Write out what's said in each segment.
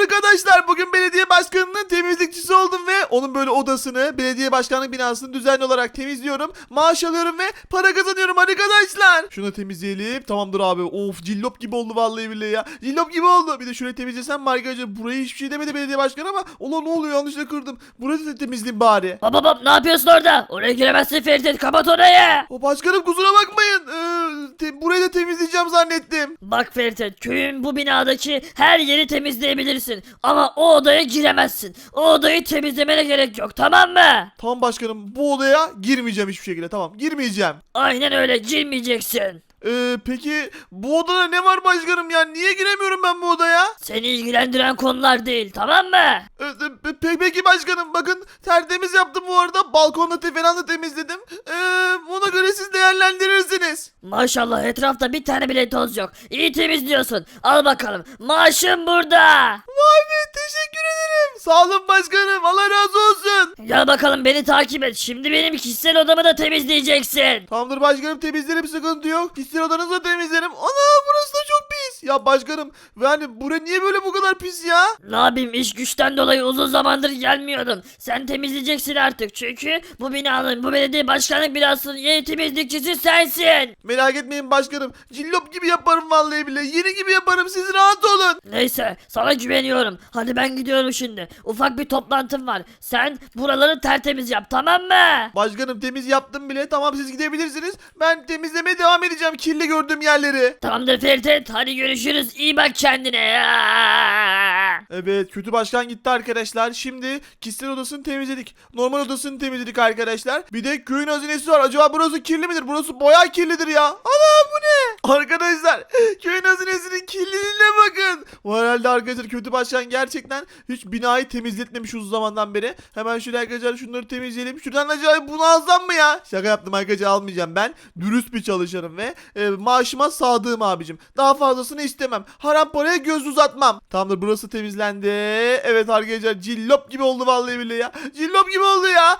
arkadaşlar bugün belediye başkanının temizlikçisi oldum ve onun böyle odasını belediye başkanlık binasını düzenli olarak temizliyorum. Maaş alıyorum ve para kazanıyorum arkadaşlar. Şunu temizleyelim. Tamamdır abi. Of cillop gibi oldu vallahi billahi ya. Cillop gibi oldu. Bir de şöyle temizlesem mi arkadaşlar? Burayı hiçbir şey demedi belediye başkanı ama ulan ne oluyor yanlışlıkla kırdım. Burayı da temizleyeyim bari. Baba baba ne yapıyorsun orada? Oraya giremezsin Ferit kapat orayı. O başkanım kusura bakmayın. Ee, te- burayı da temizleyeceğim zannettim. Bak Ferit köyün bu binadaki her yeri temizleyebilirsin. Ama o odaya giremezsin. O odayı temizlemene gerek yok tamam mı? Tamam başkanım bu odaya girmeyeceğim hiçbir şekilde tamam girmeyeceğim. Aynen öyle girmeyeceksin. Ee, peki bu odada ne var başkanım ya? Niye giremiyorum ben bu odaya? Seni ilgilendiren konular değil tamam mı? Ee, e, pe- peki başkanım bakın tertemiz yaptım bu arada. Balkonda te falan da temizledim. Ee, ona göre siz değerlendirirsiniz. Maşallah etrafta bir tane bile toz yok. İyi temizliyorsun. Al bakalım. Maaşın burada. Vay be teşekkür ederim. Sağ olun başkanım. Allah razı olsun. Gel bakalım beni takip et. Şimdi benim kişisel odamı da temizleyeceksin. Tamamdır başkanım temizlerim sıkıntı yok. Kişisel odanızı da temizlerim. Ana burası da çok pis. Ya başkanım yani bura niye böyle bu kadar pis ya? Ne yapayım iş güçten dolayı uzun zamandır gelmiyordum. Sen temizleyeceksin artık çünkü bu binanın bu belediye başkanlık binasının yeni temizlikçisi sensin. Merak etmeyin başkanım. Cillop gibi yaparım vallahi bile. Yeni gibi yaparım siz rahat olun. Neyse sana güveniyorum. Hadi ben gidiyorum şimdi. Ufak bir toplantım var. Sen buraları tertemiz yap tamam mı? Başkanım temiz yaptım bile. Tamam siz gidebilirsiniz. Ben temizlemeye devam edeceğim kirli gördüğüm yerleri. Tamamdır Ferit hadi görüşürüz. İyi bak kendine. Evet kötü başkan gitti arkadaşlar. Şimdi kişisel odasını temizledik. Normal odasını temizledik arkadaşlar. Bir de köyün hazinesi var. Acaba burası kirli midir? Burası bayağı kirlidir ya. Ana bu ne? Arkadaşlar köyün hazinesinin kirliliğine bakın. Bu herhalde arkadaşlar kötü başkan gerçekten hiç binayı temizletmemiş uzun zamandan beri. Hemen şöyle arkadaşlar şunları temizleyelim. Şuradan acayip bunu alsam mı ya? Şaka yaptım arkadaşlar almayacağım ben. Dürüst bir çalışanım ve e, maaşıma sadığım abicim. Daha fazlasını istemem. Haram paraya göz uzatmam. Tamamdır burası temizlendi. Evet arkadaşlar cillop gibi oldu vallahi billahi ya. Cillop gibi oldu ya.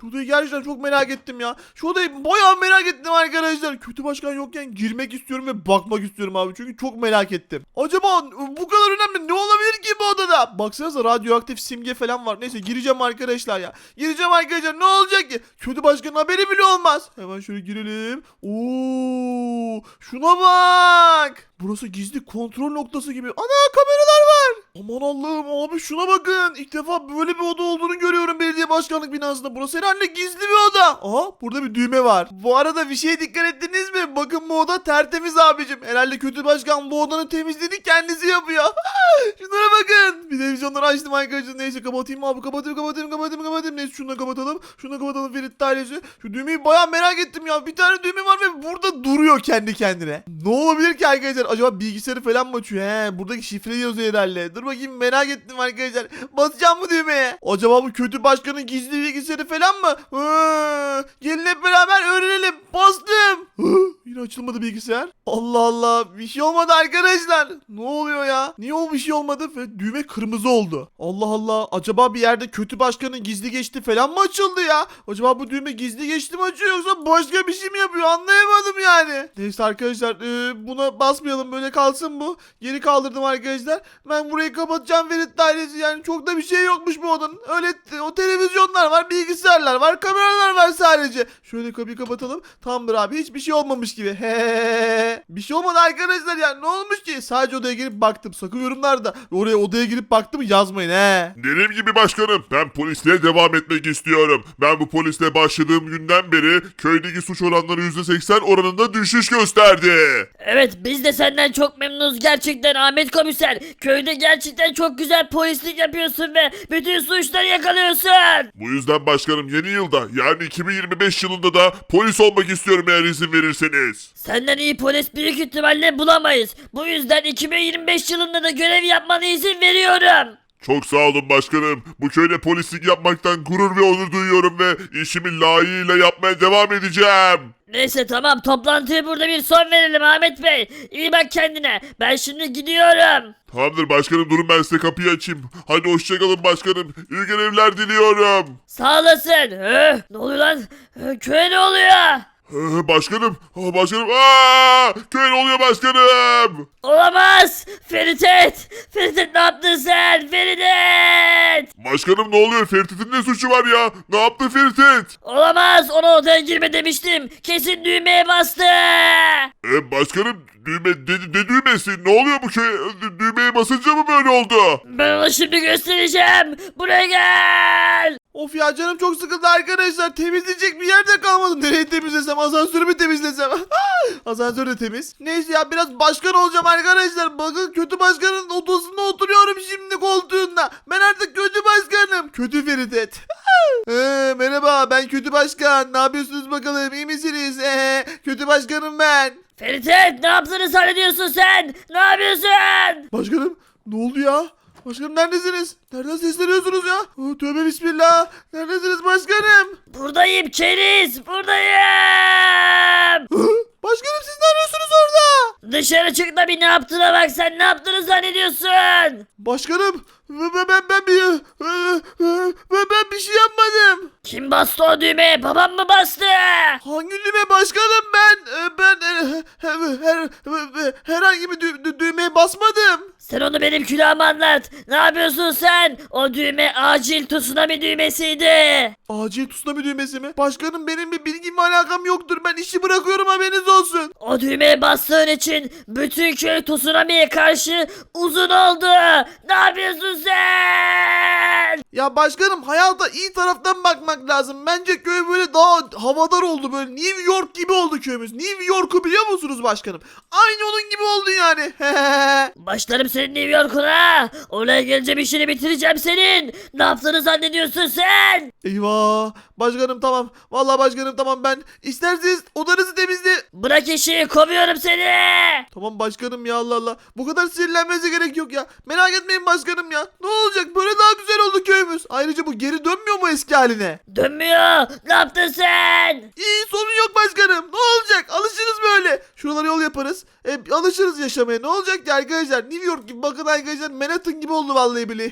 Şu odayı gerçekten çok merak ettim ya. Şu odayı bayağı merak ettim arkadaşlar. Kötü başkan yokken girmek istiyorum ve bakmak istiyorum abi. Çünkü çok merak ettim. Acaba bu kadar önemli ne olabilir ki bu odada? Baksanıza radyoaktif simge falan var. Neyse gireceğim arkadaşlar ya. Gireceğim arkadaşlar ne olacak ki? Kötü başkanın haberi bile olmaz. Hemen şöyle girelim. Oo, şuna bak. Burası gizli kontrol noktası gibi. Ana kameralar var. Aman Allah'ım abi şuna bakın. İlk defa böyle bir oda olduğunu görüyorum belediye başkanlık binasında. Burası herhalde gizli bir oda. Aha burada bir düğme var. Bu arada bir şeye dikkat ettiniz mi? Bakın bu oda tertemiz abicim. Herhalde kötü başkan bu odanın temizliğini kendisi yapıyor. Şunlara bakın. Bir televizyonları açtım arkadaşlar. Neyse kapatayım abi. Kapatayım kapatayım kapatayım kapatayım. Neyse şunu da kapatalım. Şunu da kapatalım Ferit ailesi. Şu düğmeyi baya merak ettim ya. Bir tane düğme var ve burada duruyor kendi kendine. Ne olabilir ki arkadaşlar? Acaba bilgisayarı falan mı açıyor? He buradaki şifre yazıyor herhalde. Dur bakayım merak ettim arkadaşlar. Basacağım mı düğmeye? Acaba bu kötü başkanın gizli bilgisayarı falan mı? Hı, gelin hep beraber öğrenelim. Bastım. Hı, yine açılmadı bilgisayar. Allah Allah. Bir şey olmadı arkadaşlar. Ne oluyor ya? Niye o bir şey olmadı? Ve düğme kırmızı oldu. Allah Allah. Acaba bir yerde kötü başkanın gizli geçti falan mı açıldı ya? Acaba bu düğme gizli geçti mi açıyor yoksa başka bir şey mi yapıyor? Anlayamadım yani. Neyse arkadaşlar e, buna basmayalım böyle kalsın bu. Geri kaldırdım arkadaşlar. Ben burayı kapatacağım Ferit dairesi yani çok da bir şey yokmuş bu odanın. Öyle o televizyonlar var, bilgisayarlar var, kameralar var sadece. Şöyle kapıyı kapatalım. Tamamdır abi hiçbir şey olmamış gibi. He. Bir şey olmadı arkadaşlar ya. Ne olmuş ki? Sadece odaya girip baktım. Sakın yorumlarda oraya odaya girip baktım yazmayın he. Dediğim gibi başkanım ben polisliğe devam etmek istiyorum. Ben bu polisle başladığım günden beri köydeki suç oranları %80 oranında düşüş gösterdi. Evet biz de senden çok memnunuz gerçekten Ahmet komiser. Köyde gerçekten çok güzel polislik yapıyorsun ve bütün suçları yakalıyorsun. Bu yüzden başkanım yeni yılda yani 2025 yılında da polis olmak istiyorum eğer izin verirseniz. Senden iyi polis büyük ihtimalle bulamayız. Bu yüzden 2025 yılında da görev yapmana izin veriyorum. Çok sağ olun başkanım. Bu köyde polislik yapmaktan gurur ve onur duyuyorum ve işimi layığıyla yapmaya devam edeceğim. Neyse tamam toplantıyı burada bir son verelim Ahmet Bey. İyi bak kendine. Ben şimdi gidiyorum. Tamamdır başkanım durun ben size kapıyı açayım. Hadi hoşçakalın başkanım. İyi görevler diliyorum. Sağ olasın. Hı, ne oluyor lan? Hı, köye ne oluyor? Ee, başkanım, aa, başkanım, aa, köy oluyor başkanım? Olamaz. Feritet. Feritet ne yaptın sen? Feritet. Başkanım ne oluyor? Ferit'in ne suçu var ya? Ne yaptı Ferit? Olamaz. Ona odaya girme demiştim. Kesin düğmeye bastı. Ee, başkanım düğme, ne, ne düğmesi? Ne oluyor bu? Dü- Düğmeye basınca mı böyle oldu? Ben ona şimdi göstereceğim. Buraya gel. Of ya canım çok sıkıldı arkadaşlar. Temizleyecek bir yer de kalmadı. Nereye temizlesem? Asansörü mü temizlesem? Asansör de temiz. Neyse ya biraz başkan olacağım arkadaşlar. Bakın kötü başkanın odasında oturuyorum şimdi koltuğunda. Ben artık kötü başkanım. Kötü Feridet. Ee, merhaba ben kötü başkan. Ne yapıyorsunuz bakalım? İyi misiniz? Ee, kötü başkanım ben. Feritet ne yaptığını zannediyorsun sen? Ne yapıyorsun? Başkanım ne oldu ya? Başkanım neredesiniz? Nereden sesleniyorsunuz ya? Oh, tövbe bismillah. Neredesiniz başkanım? Buradayım keriz. Buradayım. Başkanım siz ne arıyorsunuz orada? Dışarı çık da bir ne yaptığına bak sen ne yaptığını zannediyorsun? Başkanım ben ben ben, bir ben, ben bir şey yapmadım. Kim bastı o düğmeye? Babam mı bastı? Hangi düğme başkanım ben e, ben e, her, her, herhangi bir dü- dü- düğmeye basmadım. Sen onu benim külahıma anlat. Ne yapıyorsun sen? O düğme acil tsunami düğmesiydi. Acil tsunami düğmesi mi? Başkanım benim bir bilgim ve alakam yoktur. Ben işi bırakıyorum haberiniz olsun. O düğmeye bastığın için bütün köy tsunami'ye karşı uzun oldu. Ne yapıyorsun sen? Ya başkanım hayata iyi taraftan bakmak lazım. Bence köy böyle daha havadar oldu böyle. New York gibi oldu köyümüz. New York'u biliyor musunuz başkanım? Aynı onun gibi oldu yani. Başlarım senin New York'una. Oraya gelince işini bitireceğim senin. Ne yaptığını zannediyorsun sen? Eyvah. Başkanım tamam. Vallahi başkanım tamam ben. İsterseniz odanızı temizle. Bırak işi kovuyorum seni. Tamam başkanım ya Allah Allah. Bu kadar sinirlenmenize gerek yok ya. Merak etmeyin başkanım ya. Ne olacak böyle daha güzel oldu köyümüz. Ayrıca bu geri dönmüyor mu eski haline? Dönmüyor. Ne yaptın sen? İyi sorun yok başkanım. Ne olacak? Alışırız böyle. Şuralara yol yaparız. E, alışırız yaşamaya. Ne olacak ki arkadaşlar? New York gibi bakın arkadaşlar Manhattan gibi oldu vallahi bile.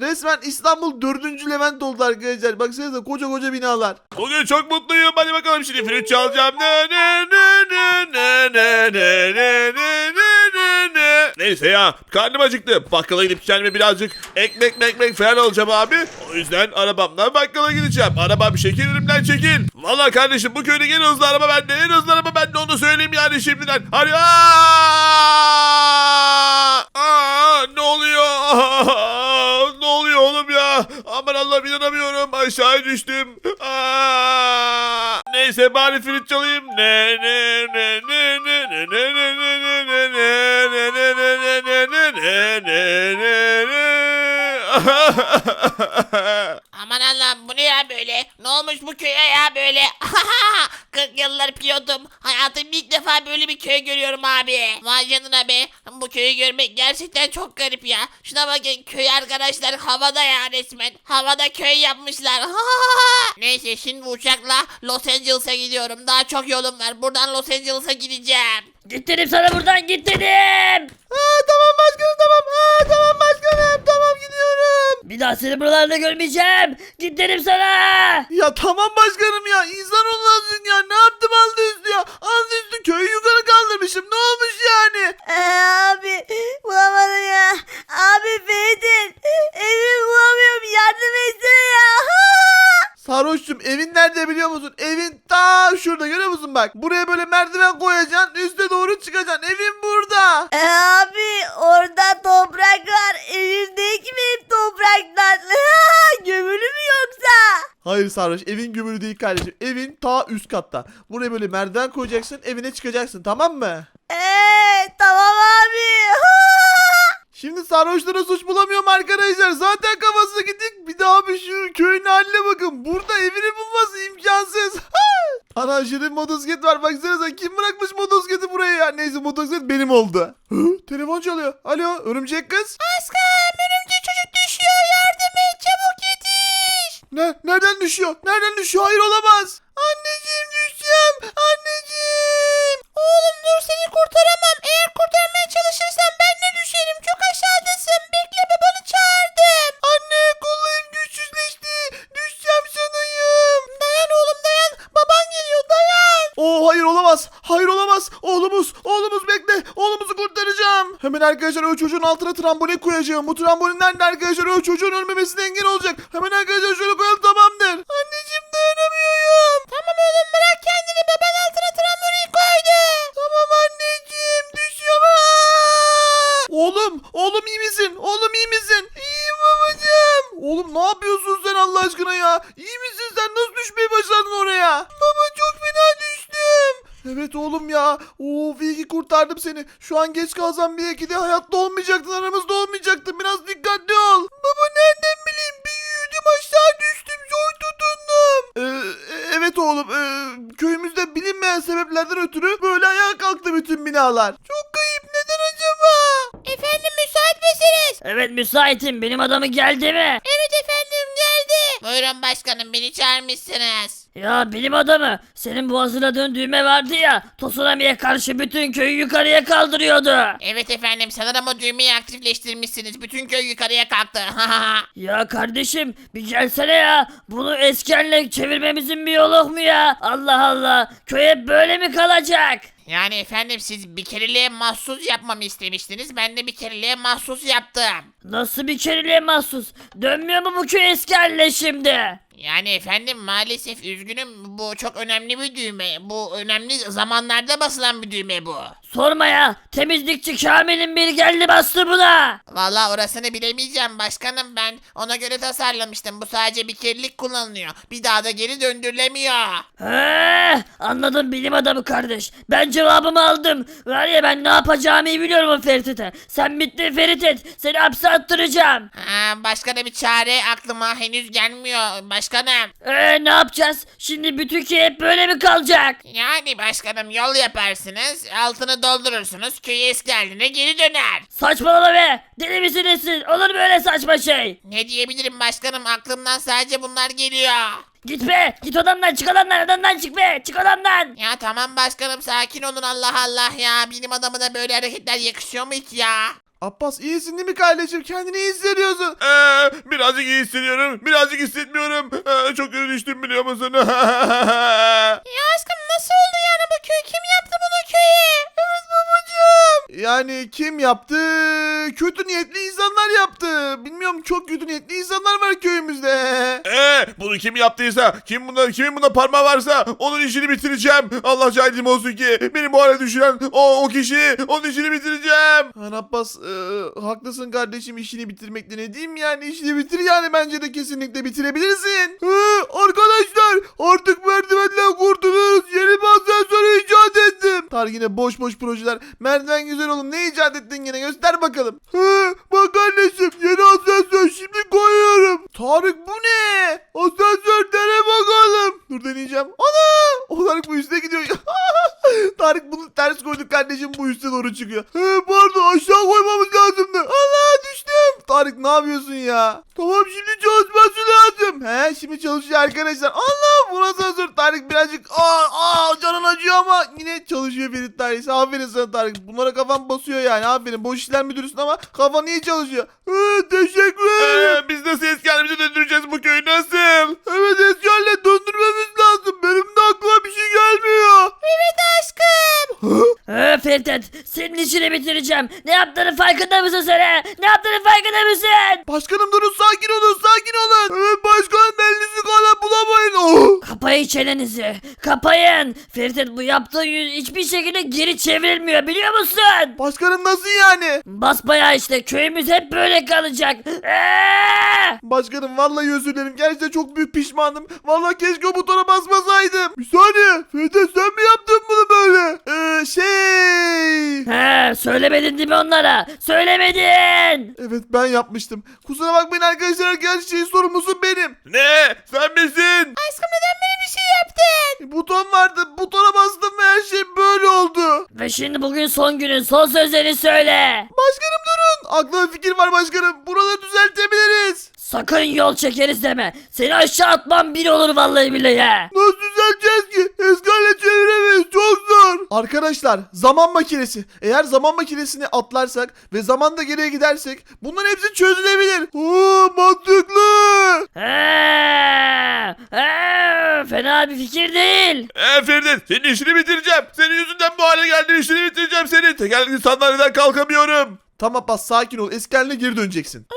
Resmen İstanbul 4. Levent oldu arkadaşlar. Baksanıza koca koca binalar. Bugün çok mutluyum. Hadi bakalım şimdi flüt çalacağım. Ne ne ne ne ne ne ne ne ne ne ne ne. Neyse ya karnım acıktı. Bakkala gidip kendime birazcık ekmek mekmek falan alacağım abi. O yüzden arabamla bakkala gideceğim. Arabam şekil elimden çekil. Valla kardeşim bu köyde en hızlı araba bende. En hızlı araba bende onu söyleyeyim yani şimdiden. Hadi aa! Aa, ne oluyor? Ne oluyor oğlum ya? Aman Allah'ım inanamıyorum. Aşağı düştüm. Aa! Neyse bari flüt çalayım. Ne ne ne ne ne ne ne ne ne Aman Allah'ım bu ne ya böyle? Ne olmuş bu köye ya böyle? 40 yıllar pilotum. Hayatımda ilk defa böyle bir köy görüyorum abi. Vay canına be. Bu köyü görmek gerçekten çok garip ya. Şuna bakın köy arkadaşlar havada ya resmen. Havada köy yapmışlar. Neyse şimdi uçakla Los Angeles'a gidiyorum. Daha çok yolum var. Buradan Los Angeles'a gideceğim. Git dedim sana buradan git dedim. Aa, tamam başkanım tamam. Aa, tamam başkanım tamam gidiyorum. Bir daha seni buralarda görmeyeceğim. Git dedim sana. Ya tamam başkanım ya. İnsan olmazsın ya. Ne yaptım aldı üstü ya. Aldı üstü köyü yukarı kaldırmışım. Ne olmuş yani? Abi bulamadım ya. Abi Feridun evi bulamıyorum yardım etsene ya. Sarhoşçum evin nerede biliyor musun? Evin ta şurada görüyor musun bak. Buraya böyle merdiven koyacaksın. Üste doğru çıkacaksın. Evin burada. E, abi orada toprak var. Evimdeki mi topraktan? Gömülü mü yoksa? Hayır sarhoş evin gümülü değil kardeşim. Evin ta üst katta. Buraya böyle merdiven koyacaksın. Evine çıkacaksın tamam mı? Eee tamam abi. Şimdi sarhoşlara suç bulamıyorum arkadaşlar. Zaten kafasına gittik. Bir daha bir şu köyün haline bakın. Burada evini bulması imkansız. Ana şirin motosiklet var. Baksanıza kim bırakmış motosikleti buraya ya. Neyse motosiklet benim oldu. Hı? Telefon çalıyor. Alo örümcek kız. Aşkım örümcek çocuk düşüyor yardım et çabuk yetiş. Ne? Nereden düşüyor? Nereden düşüyor? Hayır olamaz. Anneciğim arkadaşlar o çocuğun altına trambolin koyacağım. Bu trambolin de arkadaşlar o çocuğun ölmemesine engel olacak. Hemen arkadaşlar şöyle koyalım kurtardım seni. Şu an geç kalsam belki de hayatta olmayacaktın. Aramızda olmayacaktın. Biraz dikkatli ol. Baba nereden bileyim? Bir yürüdüm aşağı düştüm. Zor tutundum. Ee, evet oğlum. ee, köyümüzde bilinmeyen sebeplerden ötürü böyle ayağa kalktı bütün binalar. Çok kayıp. Neden acaba? Efendim müsait misiniz? Evet müsaitim benim adamı geldi mi? Evet efendim geldi. Buyurun başkanım beni çağırmışsınız. Ya bilim adamı senin bu hazırladığın düğme vardı ya Tsunami'ye karşı bütün köyü yukarıya kaldırıyordu. Evet efendim sanırım o düğmeyi aktifleştirmişsiniz. Bütün köy yukarıya kalktı. Ya kardeşim bir gelsene ya bunu eskenle çevirmemizin bir yolu yok mu ya? Allah Allah köy hep böyle mi kalacak? yani efendim siz bir kereliğe mahsus yapmamı istemiştiniz. Ben de bir kereliğe mahsus yaptım. Nasıl bir kereliğe mahsus? Dönmüyor mu bu köy eskenle şimdi? Yani efendim maalesef üzgünüm bu çok önemli bir düğme. Bu önemli zamanlarda basılan bir düğme bu. Sorma ya temizlikçi Kamil'in bir geldi bastı buna. Vallahi orasını bilemeyeceğim başkanım ben ona göre tasarlamıştım. Bu sadece bir kerelik kullanılıyor. Bir daha da geri döndürülemiyor. He, anladım bilim adamı kardeş. Ben cevabımı aldım. Var ya ben ne yapacağımı iyi biliyorum o Ferit'e. Sen bittin Ferit et. Seni hapse attıracağım. Ha, başka da bir çare aklıma henüz gelmiyor başkanım. Ee, ne yapacağız? Şimdi bütün köy hep böyle mi kalacak? Yani başkanım yol yaparsınız, altını doldurursunuz, köye eski haline geri döner. Saçmalama be. Deli misiniz siz? Olur mu öyle saçma şey? Ne diyebilirim başkanım aklımdan sadece bunlar geliyor. Git be. Git odamdan çık odamdan odamdan çık be. Çık odamdan. Ya tamam başkanım sakin olun Allah Allah ya. Bilim adamı da böyle hareketler yakışıyor mu hiç ya? Abbas iyisin değil mi kardeşim? Kendini iyi hissediyorsun. Ee, birazcık iyi hissediyorum. Birazcık hissetmiyorum. Ee, çok kötü düştüm biliyor musun? Ya aşkım nasıl oldu Yani kim yaptı? Kötü niyetli insanlar yaptı. Bilmiyorum çok kötü niyetli insanlar var köyümüzde. Ee, bunu kim yaptıysa, kim bunda, kimin bunda parmağı varsa onun işini bitireceğim. Allah şahidim olsun ki beni bu hale düşüren o, o kişi, onun işini bitireceğim. Lan Abbas e, haklısın kardeşim işini bitirmekte ne diyeyim yani işini bitir yani bence de kesinlikle bitirebilirsin. Hı, arkadaşlar artık merdivenden kurtuluyoruz Tar yine boş boş projeler merdiven güzel oğlum ne icat ettin yine göster bakalım. Hı, bak anneciğim yeni asansör şimdi koyuyorum. Tarık bu ne? Asansör dene bakalım. Dur deneyeceğim. Ana! O Tarık bu üste gidiyor. Tarık bunu ters koyduk kardeşim bu üste doğru çıkıyor. He pardon aşağı koymamız lazımdı. Allah düştüm. Tarık ne yapıyorsun ya? Tamam şimdi çalışması lazım. He şimdi çalışıyor arkadaşlar. Allah bu nasıl hazır Tarık birazcık aa, aa canın acıyor ama yine çalışıyor Ferit Tarık. Aferin sana Tarık. Bunlara kafam basıyor yani. Aferin boş işler müdürüsün ama kafan iyi çalışıyor. He, teşekkür ederim. Ee, biz nasıl eski halimize döndüreceğiz bu köyü nasıl? Evet eski haline döndürmemiz lazım. Benim de aklıma bir şey gelmiyor. Evet He Ferit senin işini bitireceğim. Ne yaptığını farkında mısın sen he? Ne yaptığını farkında mısın? Başkanım durun sakin olun sakin olun. Evet başkanım elinizi kana bulamayın. Oh. Kapayın çenenizi. Kapayın. Ferit bu yaptığı yüz hiçbir şekilde geri çevrilmiyor biliyor musun? Başkanım nasıl yani? Basbayağı işte köyümüz hep böyle kalacak. Eee! Başkanım vallahi özür dilerim. Gerçekten çok büyük pişmanım. Vallahi keşke o butona basmasaydım. Bir saniye. Fede sen mi yaptın bunu böyle? Ee, şey. He söylemedin değil mi onlara? Söylemedin. Evet ben yapmıştım. Kusura bakmayın arkadaşlar. Her şeyin sorumlusu benim. Ne? Sen misin? Aşkım neden böyle bir şey yaptın? Buton vardı. Butona bastım ve her şey böyle oldu. Ve şimdi bugün son günün son sözlerini söyle. Başkanım durun. Aklımda fikir var başkanım. Buraları düzeltebiliriz. Sakın yol çekeriz deme. Seni aşağı atmam bir olur vallahi billahi. Nasıl düzelteceğiz ki? Eski haline çeviremeyiz. Çok zor. Arkadaşlar zaman makinesi. Eğer zaman makinesini atlarsak ve zamanda geriye gidersek bunların hepsi çözülebilir. Oo, mantıklı. Fena bir fikir değil. Ee Feridun senin işini bitireceğim. Senin yüzünden bu hale geldin işini bitireceğim seni. Tekerlekli sandalyeden kalkamıyorum. Tamam Abbas sakin ol. Eski haline geri döneceksin. O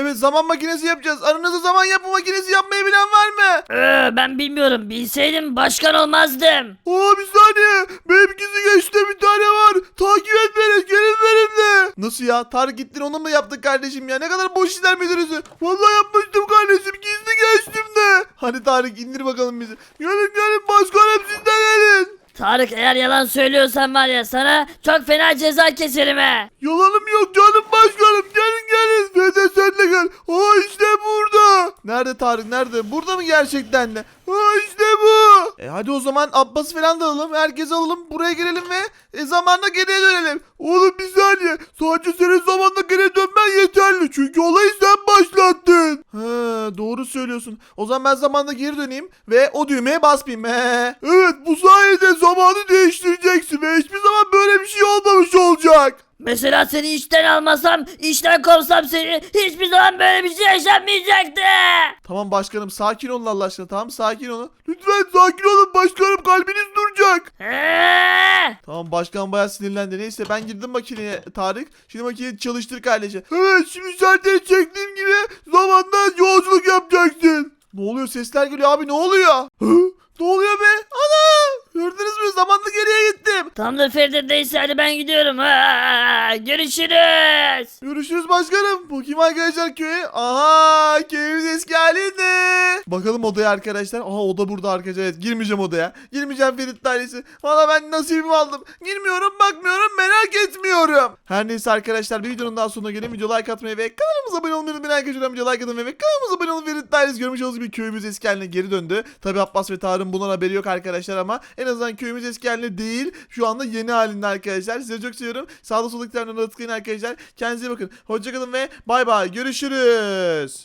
Evet zaman makinesi yapacağız. Aranızda zaman yapma makinesi yapmayı bilen var mı? Ee, ben bilmiyorum. Bilseydim başkan olmazdım. Aa bir saniye. Benimkisi geçti bir tane var. Takip et beni. Gelin benimle. Nasıl ya? Tarık gittin onu mu yaptık kardeşim ya? Ne kadar boş işler müdürüsü. Vallahi yapmıştım kardeşim. Gizli geçtim de. Hadi Tarık indir bakalım bizi. Gelin gelin başkanım siz de gelin. Tarık eğer yalan söylüyorsan var ya sana çok fena ceza keserim he. Yalanım yok canım başkanım. Gelin gelin. Ve de sen de gel. Aa işte burada. Nerede Tarık nerede? Burada mı gerçekten de? Aa işte bu. E hadi o zaman Abbas'ı falan da alalım. Herkes alalım. Buraya gelelim ve e, zamanla geriye dönelim. Oğlum bir saniye. Sadece senin zamanla geriye dönmen yeterli. Çünkü olayı sen başlattın. Ha, doğru söylüyorsun. O zaman ben zamanla geri döneyim ve o düğmeye basmayayım. He. Evet bu sayede zamanı değiştireceksin ve hiçbir zaman böyle bir şey olmamış olacak. Mesela seni işten almasam, işten kovsam seni hiçbir zaman böyle bir şey yaşanmayacaktı. Tamam başkanım sakin olun Allah aşkına tamam sakin olun. Lütfen sakin olun başkanım kalbiniz duracak. He. Tamam başkan bayağı sinirlendi. Neyse ben girdim makineye Tarık. Şimdi makineyi çalıştır kardeşim. Evet şimdi sen de çektiğim gibi zamanda yolculuk yapacaksın. Ne oluyor sesler geliyor abi ne oluyor? Hı? Ne oluyor be? Ana! Gördünüz mü zamanda geriye gittim. Tamamdır Feride neyse hadi ben gidiyorum. Ha, görüşürüz. Görüşürüz başkanım. Bakayım arkadaşlar köye. Aha köyümüz eski halinde. Bakalım odaya arkadaşlar. Aha oda burada arkadaşlar. Evet girmeyeceğim odaya. Girmeyeceğim Ferit ailesi. Valla ben nasibimi aldım. Girmiyorum bakmıyorum merak etmiyorum. Her neyse arkadaşlar bir videonun daha sonuna gelin. Video like atmayı ve kanalımıza abone olmayı unutmayın arkadaşlar. Video like atmayı ve kanalımıza abone olun. Ferit ailesi görmüş olduğunuz bir köyümüz eski haline geri döndü. Tabi Abbas ve Tarık'ın bundan haberi yok arkadaşlar en azından köyümüz eski haline değil. Şu anda yeni halinde arkadaşlar. Size çok seviyorum. Sağda solda tıklayın arkadaşlar. Kendinize iyi bakın. Hoşçakalın ve bay bay. Görüşürüz.